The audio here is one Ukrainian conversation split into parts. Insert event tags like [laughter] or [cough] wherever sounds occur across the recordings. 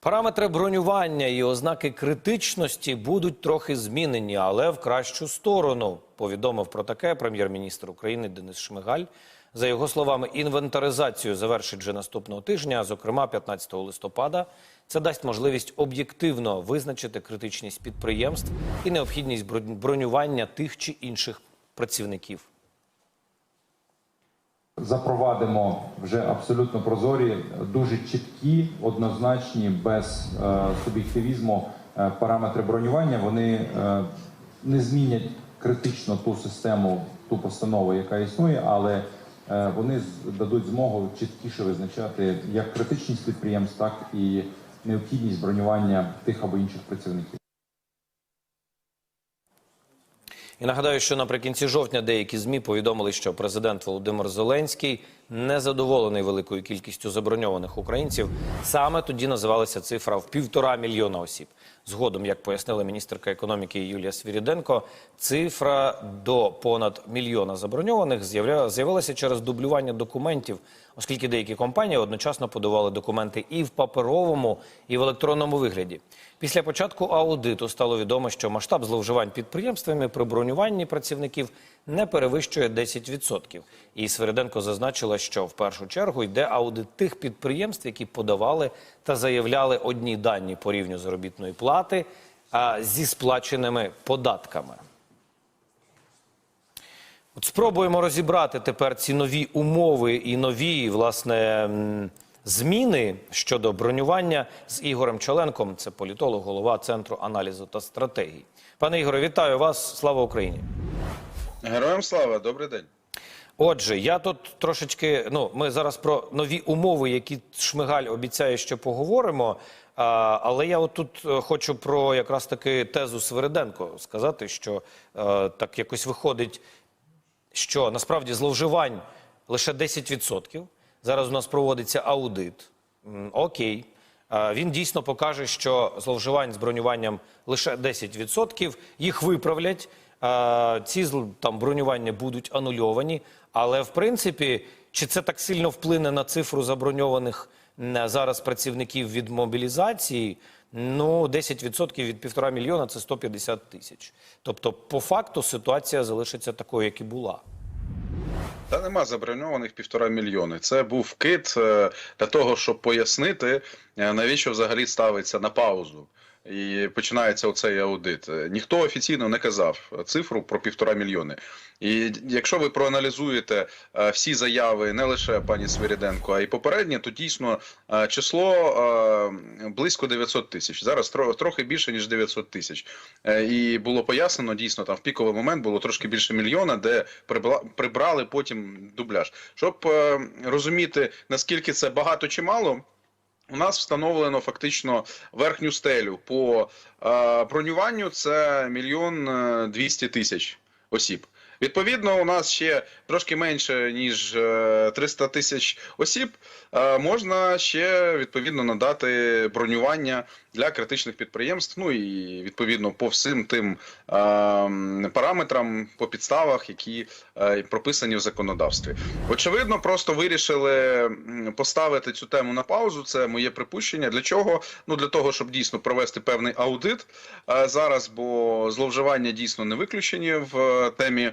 Параметри бронювання і ознаки критичності будуть трохи змінені, але в кращу сторону. Повідомив про таке прем'єр-міністр України Денис Шмигаль. За його словами, інвентаризацію завершить вже наступного тижня, зокрема 15 листопада. Це дасть можливість об'єктивно визначити критичність підприємств і необхідність бронювання тих чи інших працівників. Запровадимо вже абсолютно прозорі, дуже чіткі, однозначні, без е, суб'єктивізму е, параметри бронювання. Вони е, не змінять критично ту систему, ту постанову, яка існує, але вони дадуть змогу чіткіше визначати як критичність підприємств, так і необхідність бронювання тих або інших працівників. І нагадаю, що наприкінці жовтня деякі змі повідомили, що президент Володимир Зеленський не задоволений великою кількістю заброньованих українців. Саме тоді називалася цифра в півтора мільйона осіб. Згодом, як пояснила міністерка економіки Юлія Свіріденко, цифра до понад мільйона заброньованих з'явилася через дублювання документів, оскільки деякі компанії одночасно подавали документи і в паперовому, і в електронному вигляді. Після початку аудиту стало відомо, що масштаб зловживань підприємствами при бронюванні працівників не перевищує 10%. І Свириденко зазначила, що в першу чергу йде аудит тих підприємств, які подавали та заявляли одні дані по рівню заробітної плати зі сплаченими податками. От спробуємо розібрати тепер ці нові умови і нові власне зміни щодо бронювання з Ігорем Чоленком. Це політолог, голова центру аналізу та стратегії. Пане Ігоре, вітаю вас! Слава Україні! Героям слава, добрий день. Отже, я тут трошечки. Ну, ми зараз про нові умови, які Шмигаль обіцяє, що поговоримо. А, але я от тут е, хочу про якраз таки тезу Свириденко сказати, що е, так якось виходить, що насправді зловживань лише 10%. Зараз у нас проводиться аудит. Окей. Він дійсно покаже, що зловживань з бронюванням лише 10%. Їх виправлять. Ці там бронювання будуть анульовані. Але в принципі, чи це так сильно вплине на цифру заброньованих зараз працівників від мобілізації? Ну, 10% від півтора мільйона це 150 тисяч. Тобто, по факту ситуація залишиться такою, як і була. Та нема заброньованих півтора мільйони. Це був вкид е, для того, щоб пояснити, е, навіщо взагалі ставиться на паузу. І починається оцей аудит. Ніхто офіційно не казав цифру про півтора мільйони. І якщо ви проаналізуєте е, всі заяви, не лише пані Свиріденко, а й попередні, то дійсно е, число е, близько 900 тисяч. Зараз тро- трохи більше ніж 900 тисяч. І було пояснено дійсно там в піковий момент було трошки більше мільйона, де прибрали потім дубляж. Щоб розуміти наскільки це багато чи мало. У нас встановлено фактично верхню стелю по е, бронюванню. Це мільйон е, двісті тисяч осіб. Відповідно, у нас ще трошки менше ніж е, 300 тисяч осіб. е, Можна ще відповідно надати бронювання для критичних підприємств. Ну і відповідно по всім тим е, параметрам, по підставах, які е, прописані в законодавстві. Очевидно, просто вирішили поставити цю тему на паузу. Це моє припущення. Для чого? Ну для того, щоб дійсно провести певний аудит е, зараз, бо зловживання дійсно не виключені в е, темі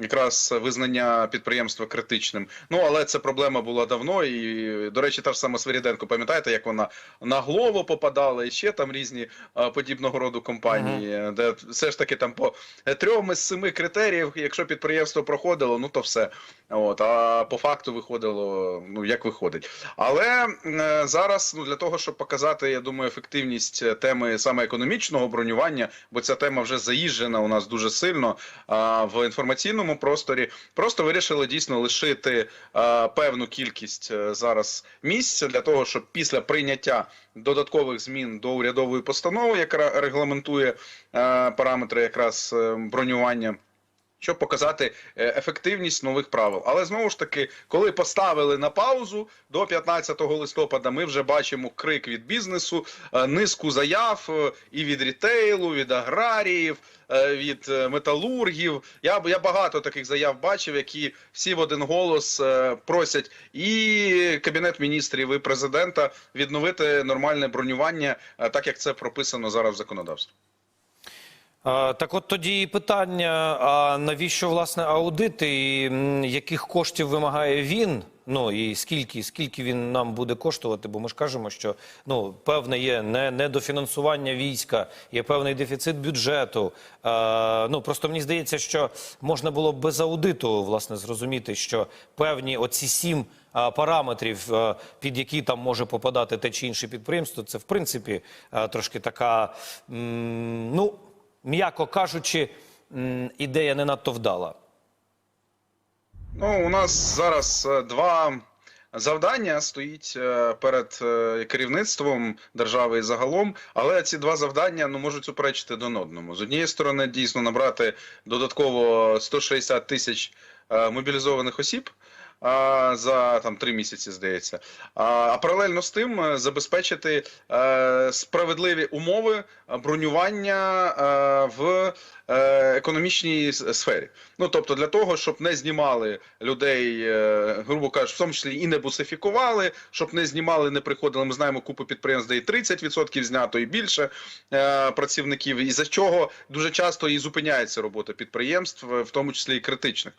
якраз визнання підприємства критичним. Ну але це проблема була давно. І до речі, та ж сама Свиріденко, пам'ятаєте, як вона на голову попадала, і ще там різні подібного роду компанії, де все ж таки там по е, трьом із семи критеріїв, якщо підприємство проходило, ну то все. От а по факту виходило, ну як виходить. Але е, зараз, ну для того, щоб показати, я думаю, ефективність е, теми саме економічного бронювання, бо ця тема вже заїжджена у нас дуже сильно а, в інформаційному просторі. Просто вирішили дійсно лишити е, певну кількість е, зараз місць для того, щоб після прийняття додаткових змін до урядової постанови, яка регламентує е, параметри якраз е, бронювання. Щоб показати е, ефективність нових правил. Але знову ж таки, коли поставили на паузу до 15 листопада, ми вже бачимо крик від бізнесу, е, низку заяв е, і від рітейлу, від аграріїв, від металургів. Я я багато таких заяв бачив, які всі в один голос просять і кабінет міністрів, і президента відновити нормальне бронювання, так як це прописано зараз в законодавстві. Так от тоді і питання: а навіщо власне аудит і яких коштів вимагає він? Ну і скільки, скільки він нам буде коштувати? Бо ми ж кажемо, що ну певне є не, недофінансування війська, є певний дефіцит бюджету. А, ну просто мені здається, що можна було б без аудиту власне зрозуміти, що певні оці сім параметрів, під які там може попадати те чи інше підприємство, це в принципі трошки така, ну м'яко кажучи, ідея не надто вдала. Ну, у нас зараз е, два завдання стоїть е, перед е, керівництвом держави і загалом, але ці два завдання ну можуть суперечити один одному. З однієї сторони, дійсно набрати додатково 160 тисяч мобілізованих осіб. За там три місяці здається, а, паралельно з тим е, забезпечити е, справедливі умови бронювання е, в економічній сфері. Ну тобто для того, щоб не знімали людей, грубо кажучи, в тому числі і не бусифікували, щоб не знімали, не приходили. Ми знаємо купу підприємств, де і 30% знято, і більше працівників. І за чого дуже часто і зупиняється робота підприємств, в тому числі і критичних.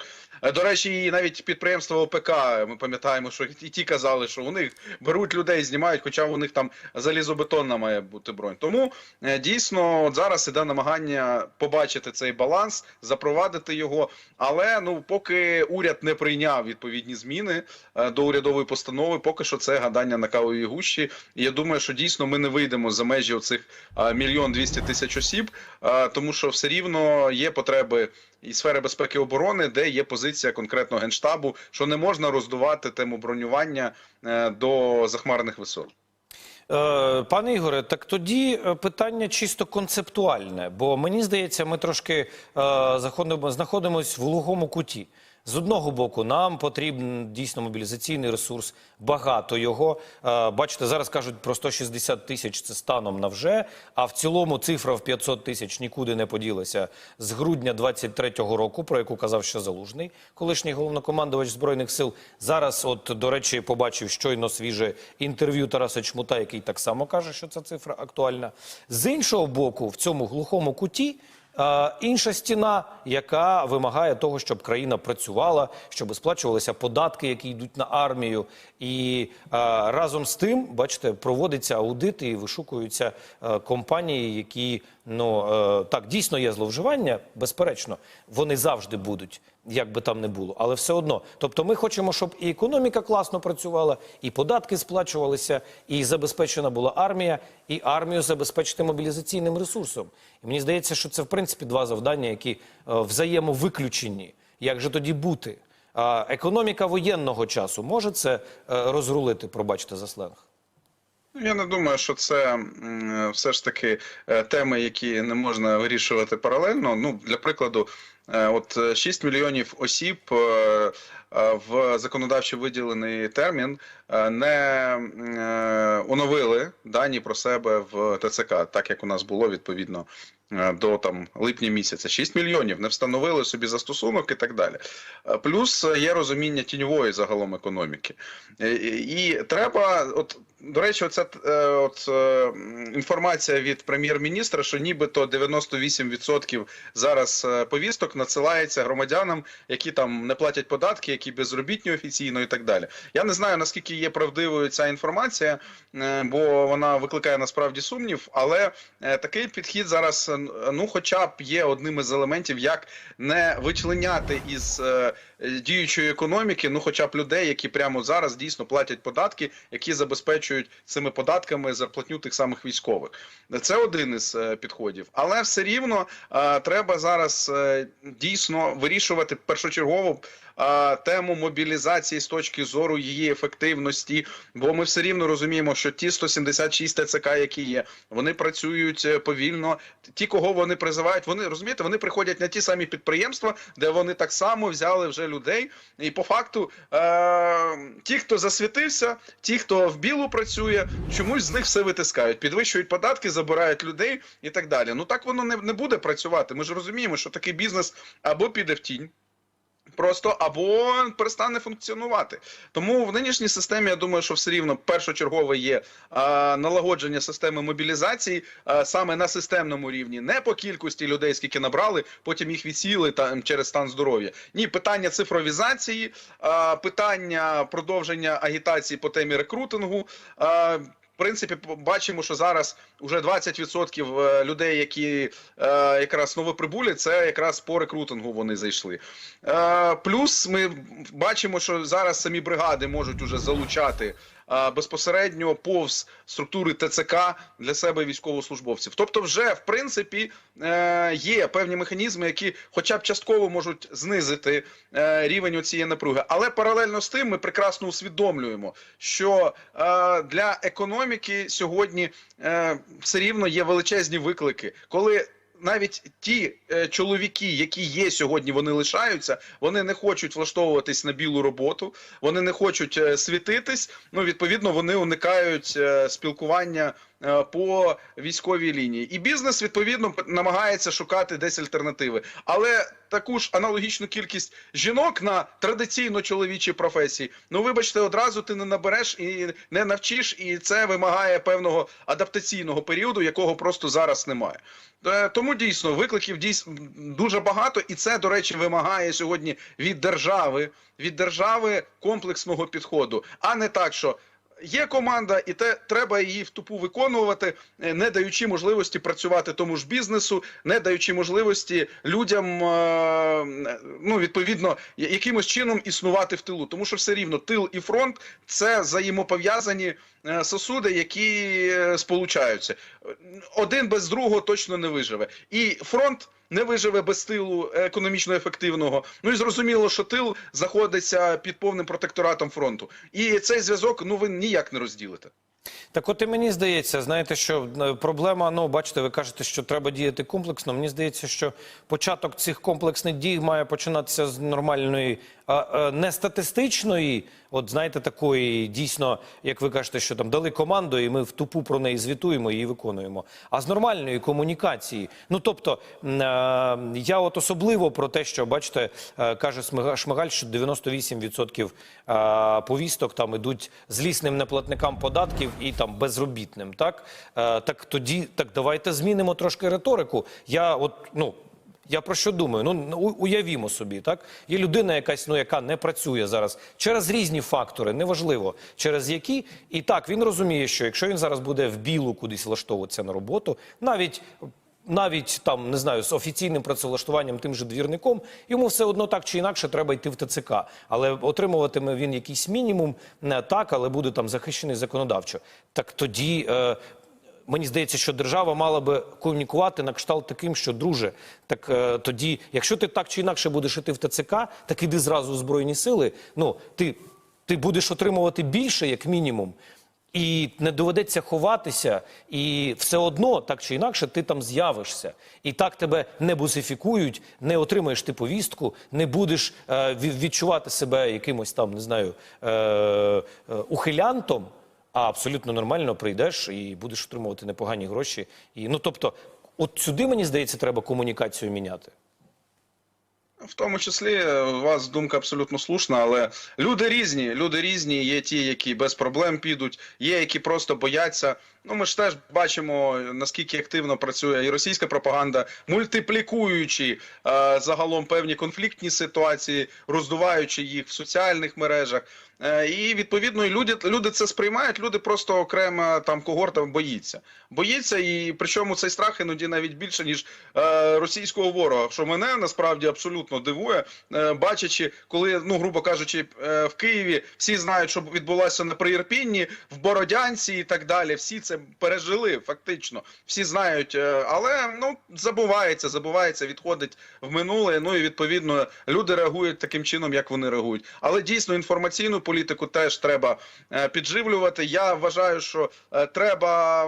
До речі, і навіть підприємства ОПК. Ми пам'ятаємо, що і ті казали, що у них беруть людей, знімають, хоча у них там залізобетонна має бути бронь. Тому е, дійсно от зараз іде намагання побачити цей баланс, запровадити його. Але ну поки уряд не прийняв відповідні зміни е, до урядової постанови, поки що це гадання на кавовій гущі. Я думаю, що дійсно ми не вийдемо за межі оцих е, мільйон двісті тисяч осіб, тому що все рівно є потреби і сфери безпеки і оборони, де є позиція конкретно генштабу, що не можна роздувати тему бронювання е, до захмарних висот. Е, Пане Ігоре, так тоді е, питання чисто концептуальне, бо мені здається, ми трошки е, знаходимось в лугому куті. З одного боку, нам потрібен дійсно мобілізаційний ресурс, багато його. Е, Бачите, зараз кажуть про 160 тисяч це станом на вже, а в цілому цифра в 500 тисяч нікуди не поділася з грудня 23-го року, про яку казав ще Залужний, колишній головнокомандувач збройних сил. Зараз, от до речі, побачив щойно свіже інтерв'ю Тараса Чмута, який так само каже, що ця цифра актуальна. З іншого боку, в цьому глухому куті. Інша стіна, яка вимагає того, щоб країна працювала, щоб сплачувалися податки, які йдуть на армію, і разом з тим, бачите, проводиться аудит і вишукуються компанії, які ну е, так дійсно є зловживання, безперечно, вони завжди будуть, як би там не було, але все одно. Тобто, ми хочемо, щоб і економіка класно працювала, і податки сплачувалися, і забезпечена була армія, і армію забезпечити мобілізаційним ресурсом. І мені здається, що це в принципі два завдання, які е, взаємовиключені. Як же тоді бути? А економіка воєнного часу може це е, розрулити, пробачте за сленг? Ну, Я не думаю, що це все ж таки е, теми, які не можна вирішувати паралельно. Ну, для прикладу, е, от е, 6 мільйонів осіб е, е, в законодавчо виділений термін е, не е, оновили дані про себе в ТЦК, так як у нас було відповідно. Е, До там липня місяця 6 мільйонів не встановили собі застосунок і так далі. Е, Плюс е, є розуміння тіньової загалом економіки, і треба, от до речі, оця от інформація від прем'єр-міністра, що нібито 98% зараз повісток надсилається громадянам, які там не платять податки, які безробітні офіційно і так далі. Я не знаю наскільки є правдивою ця інформація, бо вона викликає насправді сумнів. Але такий підхід зараз, ну, хоча б є одним із елементів, як не вичленяти із е, діючої економіки, ну хоча б людей, які прямо зараз дійсно платять податки, які забезпечують цими податками зарплатню тих самих військових. Це один із е, підходів, але все рівно е, треба зараз е, дійсно вирішувати першочергово тему мобілізації з точки зору її ефективності. Бо ми все рівно розуміємо, що ті 176 ТЦК, які є, вони працюють е, повільно. Ті кого вони призивають, вони розумієте, вони приходять на ті самі підприємства, де вони так само взяли вже людей. І по факту е- ті, хто засвітився, ті, хто в білу працює, чомусь з них все витискають, підвищують податки, забирають людей і так далі. Ну так воно не, не буде працювати. Ми ж розуміємо, що такий бізнес або піде в тінь. Просто або перестане функціонувати. Тому в нинішній системі я думаю, що все рівно першочергове є а, налагодження системи мобілізації а, саме на системному рівні, не по кількості людей, скільки набрали, потім їх відсіли там через стан здоров'я. Ні, питання цифровізації, а, питання продовження агітації по темі рекрутингу. А, принципі, бачимо, що зараз вже 20% е, людей, які е, якраз новоприбулі, це якраз по рекрутингу вони зайшли. Е, плюс ми бачимо, що зараз самі бригади можуть уже залучати безпосередньо повз структури ТЦК для себе військовослужбовців. Тобто, вже в принципі е, є певні механізми, які, хоча б частково можуть знизити е, рівень цієї напруги. Але паралельно з тим ми прекрасно усвідомлюємо, що е, для економіки сьогодні е, все рівно є величезні виклики, коли навіть ті е, чоловіки, які є сьогодні, вони лишаються, вони не хочуть влаштовуватись на білу роботу, вони не хочуть е, світитись. Ну відповідно, вони уникають е, спілкування по військовій лінії. І бізнес відповідно намагається шукати десь альтернативи. Але таку ж аналогічну кількість жінок на традиційно чоловічі професії. Ну вибачте, одразу ти не набереш і не навчиш, і це вимагає певного адаптаційного періоду, якого просто зараз немає. Е, Тому дійсно викликів дійсно дуже багато, і це, до речі, вимагає сьогодні від держави, від держави комплексного підходу, а не так, що. Є команда, і те треба її в тупу виконувати, е, не даючи можливості працювати тому ж бізнесу, не даючи можливості людям е, ну відповідно якимось чином існувати в тилу. Тому що все рівно тил і фронт це взаємопов'язані е, сосуди, які сполучаються. Один без другого точно не виживе. І фронт не виживе без тилу економічно ефективного. Ну і зрозуміло, що тил знаходиться під повним протекторатом фронту. І цей зв'язок ну ви ніяк не розділите. Так от і мені здається, знаєте, що е, проблема, ну, бачите, ви кажете, що треба діяти комплексно. Мені здається, що початок цих комплексних дій має починатися з нормальної, не статистичної, от знаєте, такої дійсно, як ви кажете, що там дали команду, і ми в тупу про неї звітуємо і виконуємо. А з нормальної комунікації. Ну тобто, е, я от особливо про те, що бачите, е, каже Шмигаль, що 98% е, повісток там ідуть злісним неплатникам податків і там безробітним. Так, Е, так тоді так давайте змінимо трошки риторику. Я от ну. Я про що думаю? Ну уявімо собі, так є людина, якась ну яка не працює зараз через різні фактори, неважливо через які, і так він розуміє, що якщо він зараз буде в білу кудись влаштовуватися на роботу, навіть навіть там не знаю з офіційним працевлаштуванням тим же двірником, йому все одно так чи інакше треба йти в ТЦК. Але отримуватиме він якийсь мінімум, не так, але буде там захищений законодавчо. Так тоді. Е, Мені здається, що держава мала би комунікувати на кшталт таким, що друже, так е, тоді, якщо ти так чи інакше будеш іти в ТЦК, так іди зразу у збройні сили. Ну ти, ти будеш отримувати більше, як мінімум, і не доведеться ховатися, і все одно, так чи інакше, ти там з'явишся. І так тебе не бусифікують, не отримаєш ти повістку, не будеш е, відчувати себе якимось там, не знаю, е, е, ухилянтом. А абсолютно нормально прийдеш і будеш отримувати непогані гроші. І ну тобто, от сюди мені здається, треба комунікацію міняти. В тому числі е, у вас думка абсолютно слушна, але люди різні. Люди різні. Є ті, які без проблем підуть, є які просто бояться. Ну ми ж теж бачимо наскільки активно працює і російська пропаганда, мультиплікуючи е, загалом певні конфліктні ситуації, роздуваючи їх в соціальних мережах. Е, і відповідно люди, люди це сприймають. Люди просто окрема там когорта боїться. Боїться, і причому цей страх іноді навіть більше ніж е, російського ворога. Що мене насправді абсолютно дивує, е, бачачи, коли, ну грубо кажучи, е, в Києві всі знають, що відбулося на Приірпінні, в Бородянці і так далі. Всі це пережили фактично. Всі знають, е, але ну забувається, забувається, відходить в минуле. Ну і відповідно люди реагують таким чином, як вони реагують. Але дійсно інформаційну політику теж треба е, підживлювати. Я вважаю, що е, треба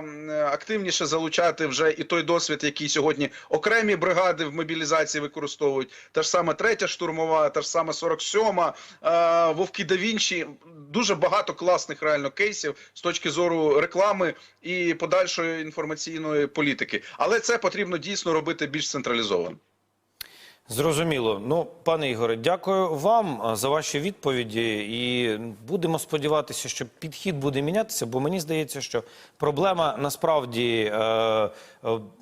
активніше залучати вже і той досвід, який сьогодні окремі бригади в мобілізації використовують. Та ж саме третя штурмова, та ж саме 47-ма, е, Вовки да Вінчі. Дуже багато класних реально кейсів з точки зору реклами і подальшої інформаційної політики. Але це потрібно дійсно робити більш централізовано. Зрозуміло. Ну, пане Ігоре, дякую вам за ваші відповіді. І будемо сподіватися, що підхід буде мінятися, бо мені здається, що проблема насправді е, е,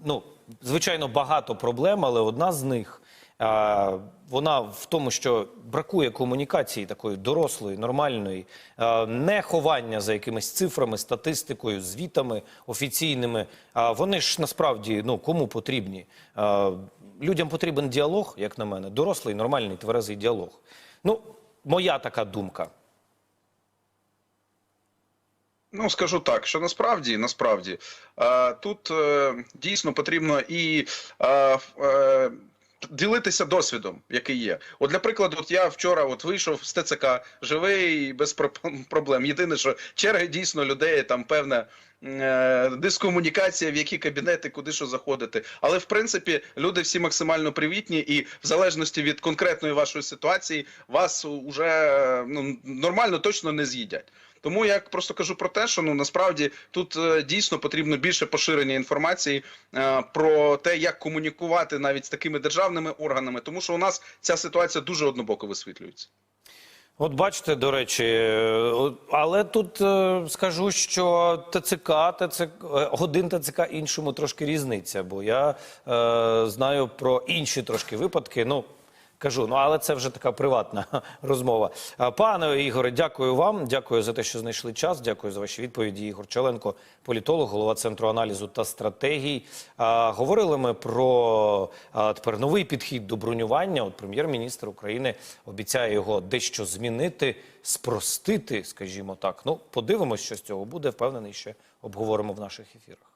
ну, звичайно багато проблем, але одна з них. е, Вона в тому, що бракує комунікації такої дорослої, нормальної, е, не ховання за якимись цифрами, статистикою, звітами офіційними. Вони ж насправді ну кому потрібні? Е, Людям потрібен діалог, як на мене, дорослий, нормальний, тверезий діалог. Ну, моя така думка. Ну, скажу так, що насправді, насправді, е, тут е, дійсно потрібно і е, е, ділитися досвідом, який є. От, для прикладу, от я вчора от вийшов з ТЦК, живий без про- [laughs] проблем. Єдине, що черги дійсно людей, там певна е, дискомунікація, в які кабінети, куди що заходити. Але в принципі люди всі максимально привітні, і в залежності від конкретної вашої ситуації вас уже е, ну, нормально точно не з'їдять. Тому я просто кажу про те, що ну насправді тут е, дійсно потрібно більше поширення інформації е, про те, як комунікувати навіть з такими державними органами, тому що у нас ця ситуація дуже однобоко висвітлюється. От бачите, до речі, е, але тут е, скажу, що ТЦК, ТЦК, е, один ТЦК іншому трошки різниця, бо я е, знаю про інші трошки випадки. Ну, кажу, ну але це вже така приватна [laughs] розмова. Пане Ігоре, дякую вам. Дякую за те, що знайшли час. Дякую за ваші відповіді. Ігор Челенко, політолог, голова центру аналізу та стратегій. Говорили ми про тепер новий підхід до бронювання. От прем'єр-міністр України обіцяє його дещо змінити, спростити, скажімо так. Ну, подивимось, що з цього буде. Впевнений, що обговоримо в наших ефірах.